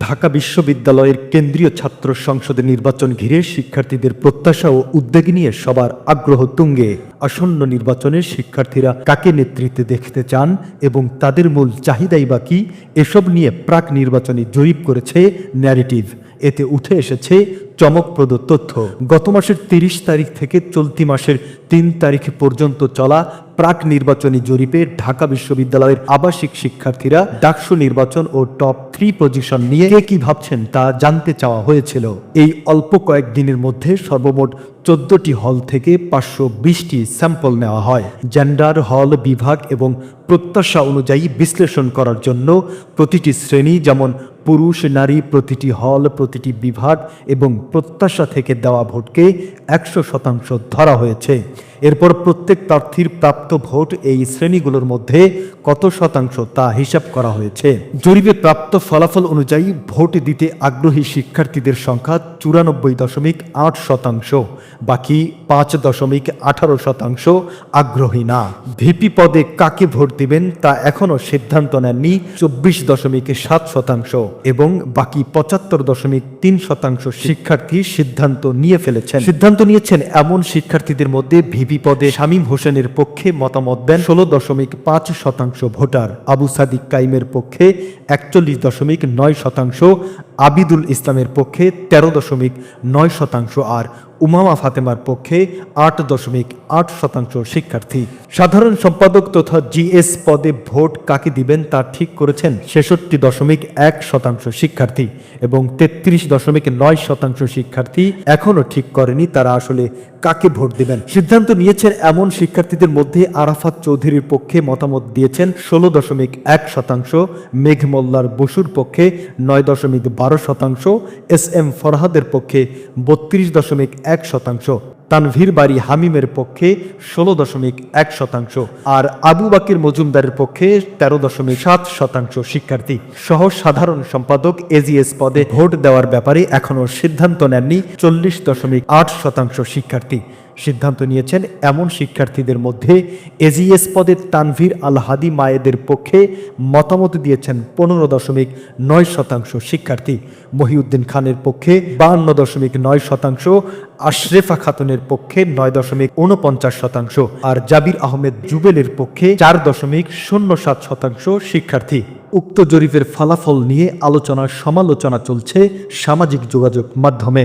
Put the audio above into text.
ঢাকা বিশ্ববিদ্যালয়ের কেন্দ্রীয় ছাত্র সংসদের নির্বাচন ঘিরে শিক্ষার্থীদের প্রত্যাশা ও উদ্বেগ নিয়ে সবার আগ্রহ তুঙ্গে। আসন্ন নির্বাচনে শিক্ষার্থীরা কাকে নেতৃত্বে দেখতে চান এবং তাদের মূল চাহিদাই বা কি, এসব নিয়ে প্রাক নির্বাচনী জরিপ করেছে ন্যারেটিভ। এতে উঠে এসেছে চমকপ্রদ তথ্য। গত মাসের তিরিশ তারিখ থেকে চলতি মাসের তিন তারিখ পর্যন্ত চলা প্রাক নির্বাচনী জরিপে ঢাকা বিশ্ববিদ্যালয়ের আবাসিক শিক্ষার্থীরা ডাকসু নির্বাচন ও টপ থ্রি পজিশন নিয়ে কে কি ভাবছেন তা জানতে চাওয়া হয়েছিল। এই অল্প কয়েক দিনের মধ্যে সর্বমোট চোদ্দটি হল থেকে পাঁচশো বিশটি স্যাম্পল নেওয়া হয়। জেন্ডার হল বিভাগ এবং প্রত্যাশা অনুযায়ী বিশ্লেষণ করার জন্য প্রতিটি শ্রেণি যেমন পুরুষ, নারী প্রতিটি হল, প্রতিটি বিভাগ এবং প্রত্যাশা থেকে দেওয়া ভোটকে একশো শতাংশ ধরা হয়েছে। এরপর প্রত্যেক প্রার্থীর প্রাপ্ত ভোট এই শ্রেণীগুলোর মধ্যে কত শতাংশ তা হিসাব করা হয়েছে। জরিপে প্রাপ্ত ফলাফল অনুযায়ী ভোট দিতে আগ্রহী শিক্ষার্থীদের সংখ্যা চুরানব্বই দশমিক আট শতাংশ, বাকি পাঁচ দশমিক আঠারো শতাংশ আগ্রহী না। ভিপি পদে কাকে ভোট দিবেন তা এখনও সিদ্ধান্ত নেননি চব্বিশ দশমিক সাত শতাংশ। এবং বাকি পঁচাত্তর দশমিক তিন শতাংশ শিক্ষার্থী সিদ্ধান্ত নিয়ে ফেলেছেন। সিদ্ধান্ত নিয়েছেন এমন শিক্ষার্থীদের মধ্যে ভিভি পদে শামীম হোসেনের পক্ষে মতামত দেন ষোলো দশমিক পাঁচ শতাংশ ভোটার আবু সাদিক কাইমের পক্ষে একচল্লিশ দশমিক নয় শতাংশ আবিদুল ইসলামের পক্ষে তেরো দশমিক নয় শতাংশ আর উমামা ফাতেমার পক্ষে আট দশমিক আট শতাংশ শিক্ষার্থী। সাধারণ সম্পাদক তথা জিএস পদে ভোট কাকে দিবেন তা ঠিক করেছেন ছেষট্টি দশমিক এক শতাংশ শিক্ষার্থী এবং তেত্রিশ দশমিক নয় শতাংশ শিক্ষার্থী এখনও ঠিক করেনি তারা আসলে কাকে ভোট দিবেন। সিদ্ধান্ত নিয়েছেন এমন শিক্ষার্থীদের মধ্যে আরাফাত চৌধুরীর পক্ষে মতামত দিয়েছেন ষোলো দশমিক এক শতাংশ মেঘ মোল্লার বসুর পক্ষে নয় দশমিক বারো শতাংশ এস এম ফরহাদের পক্ষে বত্রিশ দশমিক এক শতাংশ, তানভীর বাড়ি হামিমের পক্ষে ষোলো দশমিক এক শতাংশ আর আবু বাকির মজুমদারের পক্ষে তেরো দশমিক সাত শতাংশ শিক্ষার্থী। সহ সাধারণ সম্পাদক এজিএস পদে ভোট দেওয়ার ব্যাপারে এখনও সিদ্ধান্ত নেননি চল্লিশ দশমিক আট শতাংশ শিক্ষার্থী। সিদ্ধান্ত নিয়েছেন এমন শিক্ষার্থীদের মধ্যে এজিএস পদে তানভীর আল হাদি মায়েদের পক্ষে মতামত দিয়েছেন পনেরো দশমিক নয় শতাংশ শিক্ষার্থী। মহিউদ্দিন খানের পক্ষে বাহান্ন দশমিক নয় শতাংশ, আশরেফা খাতুনের পক্ষে নয় দশমিক উনপঞ্চাশ শতাংশ আর জাবির আহমেদ জুবেলের পক্ষে চার দশমিক শূন্য সাত শতাংশ শিক্ষার্থী। উক্ত জরিপের ফলাফল নিয়ে আলোচনা সমালোচনা চলছে সামাজিক যোগাযোগ মাধ্যমে।